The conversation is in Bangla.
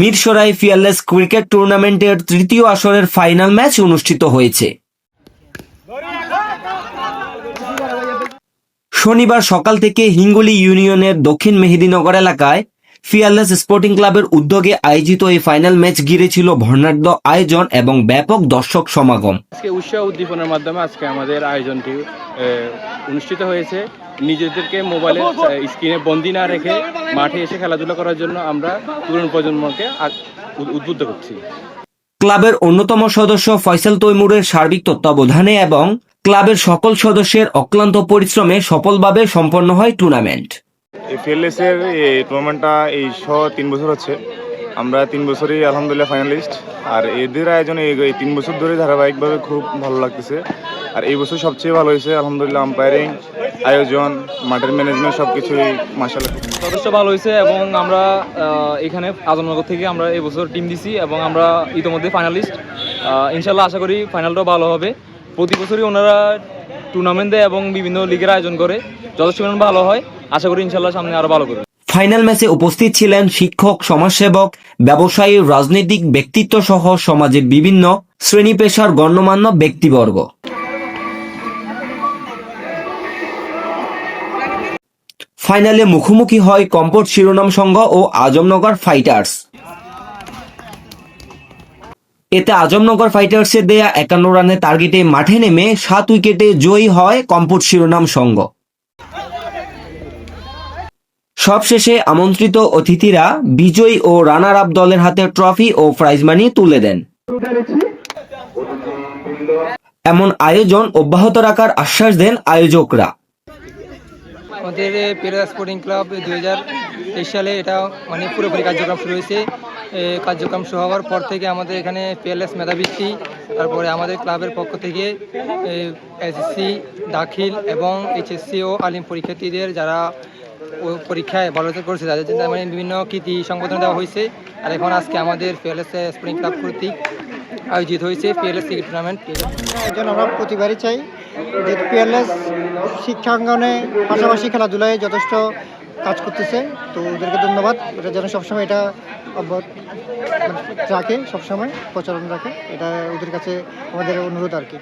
মিরসরাই ফিয়ারলেস ক্রিকেট টুর্নামেন্টের তৃতীয় আসরের ফাইনাল ম্যাচ অনুষ্ঠিত হয়েছে। শনিবার সকাল থেকে হিঙ্গুলি ইউনিয়নের দক্ষিণ মেহেদিনগর এলাকায় ফিয়ারলেস স্পোর্টিং ক্লাবের উদ্যোগে আয়োজিত এই ফাইনাল ম্যাচ ঘিরে ছিল বর্ণাঢ্য আয়োজন এবং ব্যাপক দর্শক সমাগম। আজকে উৎসাহ উদ্দীপনার মাধ্যমে আজকে আমাদের আয়োজনটি অনুষ্ঠিত হয়েছে। নিজেদেরকে মোবাইলের স্ক্রিনে বন্দি না রেখে মাঠে এসে খেলাধুলা করার জন্য আমরা তরুণ প্রজন্মকে উদ্বুদ্ধ করছি। ক্লাবের অন্যতম সদস্য ফয়সাল তৈমুরের সার্বিক তত্ত্বাবধানে এবং ক্লাবের সকল সদস্যের অক্লান্ত পরিশ্রমে সফলভাবে সম্পন্ন হয় টুর্নামেন্ট এই ফিয়ারলেসের এই টুর্নামেন্টটা এই শ তিন বছর হচ্ছে। আমরা তিন বছরই আলহামদুলিল্লাহ ফাইনালিস্ট আর এদের আয়োজনে এই এই তিন বছর ধরে ধারাবাহিকভাবে খুব ভালো লাগতেছে। আর এই বছর সবচেয়ে ভালো হয়েছে আলহামদুলিল্লাহ আম্পায়ারিং আয়োজন মাঠের ম্যানেজমেন্ট সব কিছুই মাসাল্লাহ যথেষ্ট ভালো হয়েছে এবং আমরা আহ, এখানে আজমনগর থেকে আমরা এই বছর টিম দিছি এবং আমরা ইতিমধ্যে ফাইনালিস্ট ইনশাল্লাহ আশা করি ফাইনালটাও ভালো হবে। প্রতি বছরই ওনারা টুর্নামেন্ট দেয় এবং বিভিন্ন লিগের আয়োজন করে। যথেষ্ট পরিমাণ ভালো হয়। আশা করি ইনশাল্লাহ সামনে আরও ভালো করবে। ফাইনাল ম্যাচে উপস্থিত ছিলেন শিক্ষক সমাজসেবক ব্যবসায়ী রাজনৈতিক ব্যক্তিত্ব সহ সমাজের বিভিন্ন শ্রেণি পেশার গণ্যমান্য ব্যক্তিবর্গ। ফাইনালে মুখোমুখি হয় কম্পোর্ট শিরোনাম সংঘ ও আজমনগর ফাইটার্স। এতে আজমনগর ফাইটার্সের দেয়া একান্ন রানের টার্গেটে মাঠে নেমে সাত উইকেটে জয়ী হয় কম্পোর্ট শিরোনাম সংঘ। সবশেষে আমন্ত্রিত অতিথিরা বিজয়ী ও রানার আপ দলের হাতে ট্রফি ও প্রাইজ মানি তুলে দেন। এমন আয়োজন অব্যাহত রাখার আশ্বাস দেন আয়োজকরা। আমাদের পেরা স্পোর্টিং ক্লাব দুই হাজার তেইশ সালে এটা মানে পুরোপুরি কার্যক্রম শুরু হয়েছে। কার্যক্রম শুরু হওয়ার পর থেকে আমাদের এখানে পিএলএস মেধাবৃত্তি, তারপরে আমাদের ক্লাবের পক্ষ থেকে এসএসসি দাখিল এবং এইচএসসি ও আলিম পরীক্ষার্থীদের যারা পরীক্ষায় ভালো করেছে, তাদের জন্য মানে বিভিন্ন কৃতি সংবোধন দেওয়া হয়েছে। আর এখন আজকে আমাদের পিএলএস স্পোর্টিং ক্লাব কর্তৃক আয়োজিত হয়েছে পিএলএস ক্রিকেট টুর্নামেন্ট একজন আমরা প্রতিবারই চাই যে পিএলএস শিক্ষাঙ্গনে পাশাপাশি খেলাধুলায় যথেষ্ট কাজ করতেছে, তো ওদেরকে ধন্যবাদ। ওটা যেন সবসময় এটা রাখে, সবসময় প্রচলন রাখে। এটা ওদের কাছে আমাদের অনুরোধ আর কি।